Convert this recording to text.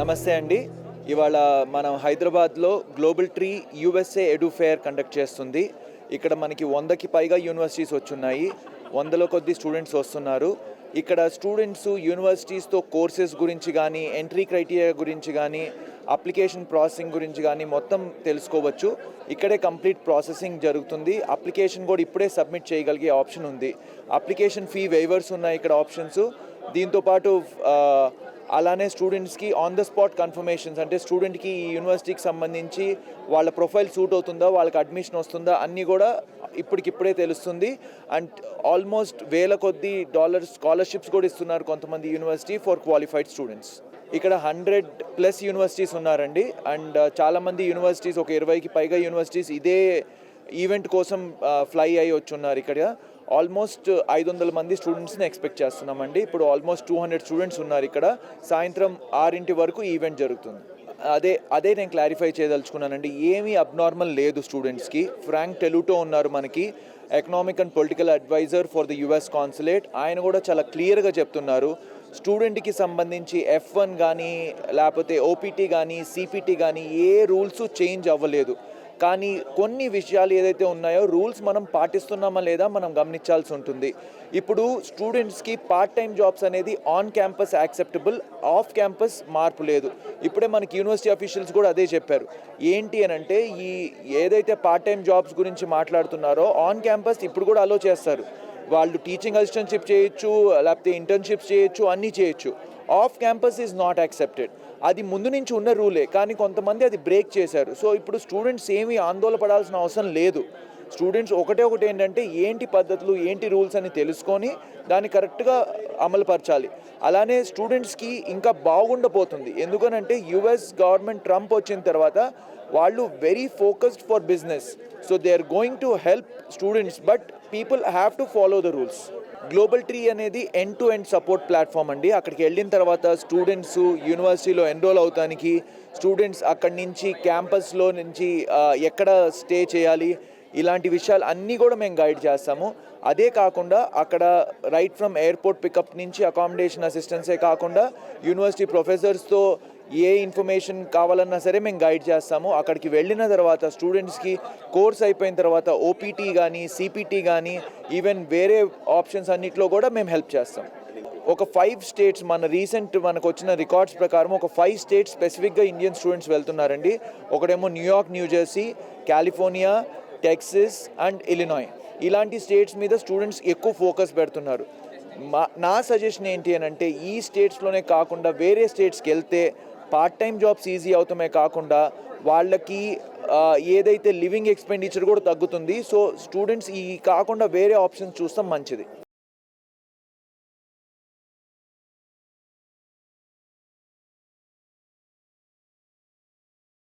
నమస్తే అండి. ఇవాళ మనం హైదరాబాద్లో global tree USA edu fair conduct చేస్తుంది. ఇక్కడ మనకి వందకి పైగా యూనివర్సిటీస్ వచ్చున్నాయి. వందలో కొద్ది స్టూడెంట్స్ వస్తున్నారు. ఇక్కడ స్టూడెంట్స్ యూనివర్సిటీస్తో కోర్సెస్ గురించి కానీ ఎంట్రీ క్రైటీరియా గురించి కానీ అప్లికేషన్ ప్రాసెసింగ్ గురించి కానీ మొత్తం తెలుసుకోవచ్చు. ఇక్కడే కంప్లీట్ ప్రాసెసింగ్ జరుగుతుంది. అప్లికేషన్ కూడా ఇప్పుడే సబ్మిట్ చేయగలిగే ఆప్షన్ ఉంది. అప్లికేషన్ ఫీ వేవర్స్ ఉన్నాయి ఇక్కడ ఆప్షన్స్. దీంతోపాటు అలానే స్టూడెంట్స్కి ఆన్ ద స్పాట్ కన్ఫర్మేషన్స్ అంటే స్టూడెంట్కి ఈ యూనివర్సిటీకి సంబంధించి వాళ్ళ ప్రొఫైల్ సూట్ అవుతుందా వాళ్ళకి అడ్మిషన్ వస్తుందా అన్నీ కూడా ఇప్పటికిప్పుడే తెలుస్తుంది. అండ్ ఆల్మోస్ట్ వేల కొద్ది డాలర్స్ స్కాలర్షిప్స్ కూడా ఇస్తున్నారు కొంతమంది యూనివర్సిటీ ఫర్ క్వాలిఫైడ్ స్టూడెంట్స్ ఇక్కడ హండ్రెడ్ ప్లస్ యూనివర్సిటీస్ ఉన్నారండి. అండ్ uh, చాలామంది యూనివర్సిటీస్ ఒక ఇరవైకి పైగా యూనివర్సిటీస్ ఇదే ఈవెంట్ కోసం uh, ఫ్లై అయ్యి వచ్చున్నారు ఇక్కడ. ఆల్మోస్ట్ uh, ఐదు వందల మంది స్టూడెంట్స్ని ఎక్స్పెక్ట్ చేస్తున్నామండి. ఇప్పుడు ఆల్మోస్ట్ టూ హండ్రెడ్ స్టూడెంట్స్ ఉన్నారు ఇక్కడ. సాయంత్రం ఆరింటి వరకు ఈవెంట్ జరుగుతుంది. అదే అదే నేను క్లారిఫై చేయదలుచుకున్నానండి. ఏమీ అబ్నార్మల్ లేదు స్టూడెంట్స్కి. ఫ్రాంక్ టెలుటో ఉన్నారు మనకి. Economic and political advisor for the US consulate. ఆయన కూడా చాలా క్లియర్గా చెప్తున్నారు. స్టూడెంట్కి సంబంధించి ఎఫ్ వన్ కానీ లేకపోతే ఓపీటీ కానీ సిపిటీ కానీ ఏ రూల్స్ చేంజ్ అవ్వలేదు. కానీ కొన్ని విషయాలు ఏదైతే ఉన్నాయో రూల్స్ మనం పాటిస్తున్నామా లేదా మనం గమనించాల్సి ఉంటుంది. ఇప్పుడు స్టూడెంట్స్కి పార్ట్ టైం జాబ్స్ అనేది on campus acceptable off campus మార్పు లేదు. ఇప్పుడే మనకి యూనివర్సిటీ అఫీషియల్స్ కూడా అదే చెప్పారు. ఏంటి అని అంటే ఈ ఏదైతే పార్ట్ టైం జాబ్స్ గురించి మాట్లాడుతున్నారో ఆన్ క్యాంపస్ ఇప్పుడు కూడా అలో చేస్తారు. వాళ్ళు టీచింగ్ అసిస్టెంట్షిప్ చేయొచ్చు లేకపోతే ఇంటర్న్షిప్స్ చేయొచ్చు అన్నీ చేయొచ్చు. Off campus is not accepted అది ముందు నుంచి ఉన్న రూలే కానీ కొంతమంది అది బ్రేక్ చేశారు. సో ఇప్పుడు స్టూడెంట్స్ ఏమీ ఆందోళన పడాల్సిన అవసరం లేదు. స్టూడెంట్స్ ఒకటే ఒకటి ఏంటంటే ఏంటి పద్ధతులు ఏంటి రూల్స్ అని తెలుసుకొని దాన్ని కరెక్ట్గా అమలుపరచాలి. అలానే స్టూడెంట్స్కి ఇంకా బాగుండబోతుంది. ఎందుకనంటే యుఎస్ గవర్నమెంట్ ట్రంప్ వచ్చిన తర్వాత వాళ్ళు very focused for business so they are going to help students but people have to follow the rules global tree అనేది end to end support platform అండి. అక్కడికి వెళ్ళిన తర్వాత స్టూడెంట్స్ యూనివర్సిటీలో ఎన్రోల్ అవుతానికి స్టూడెంట్స్ అక్కడి నుంచి క్యాంపస్లో నుంచి ఎక్కడ స్టే చేయాలి ఇలాంటి విషయాలు అన్నీ కూడా మేము గైడ్ చేస్తాము. అదే కాకుండా అక్కడ రైట్ ఫ్రమ్ ఎయిర్పోర్ట్ పికప్ నుంచి అకామిడేషన్ అసిస్టెన్సే కాకుండా యూనివర్సిటీ ప్రొఫెసర్స్తో ఏ ఇన్ఫర్మేషన్ కావాలన్నా సరే మేము గైడ్ చేస్తాము. అక్కడికి వెళ్ళిన తర్వాత స్టూడెంట్స్కి కోర్స్ అయిపోయిన తర్వాత ఓపీటీ కానీ సిపిటీ కానీ ఈవెన్ వేరే ఆప్షన్స్ అన్నిట్లో కూడా మేము హెల్ప్ చేస్తాం. ఒక ఫైవ్ స్టేట్స్ మన రీసెంట్ మనకు వచ్చిన రికార్డ్స్ ప్రకారం ఒక ఫైవ్ స్టేట్స్ స్పెసిఫిక్గా ఇండియన్ స్టూడెంట్స్ వెళ్తున్నారండి. ఒకటేమో New York New Jersey California Texas and Illinois. ఇలాంటి స్టేట్స్ మీద స్టూడెంట్స్ ఎక్కువ ఫోకస్ పెడుతున్నారు. మా నా సజెషన్ ఏంటి అని అంటే ఈ స్టేట్స్లోనే కాకుండా వేరే స్టేట్స్కి వెళ్తే పార్ట్ టైం జాబ్స్ ఈజీ అవుతామే కాకుండా వాళ్ళకి ఏదైతే లివింగ్ ఎక్స్పెండిచర్ కూడా తగ్గుతుంది. సో స్టూడెంట్స్ ఈ కాకుండా వేరే ఆప్షన్స్ చూస్తాం మంచిది.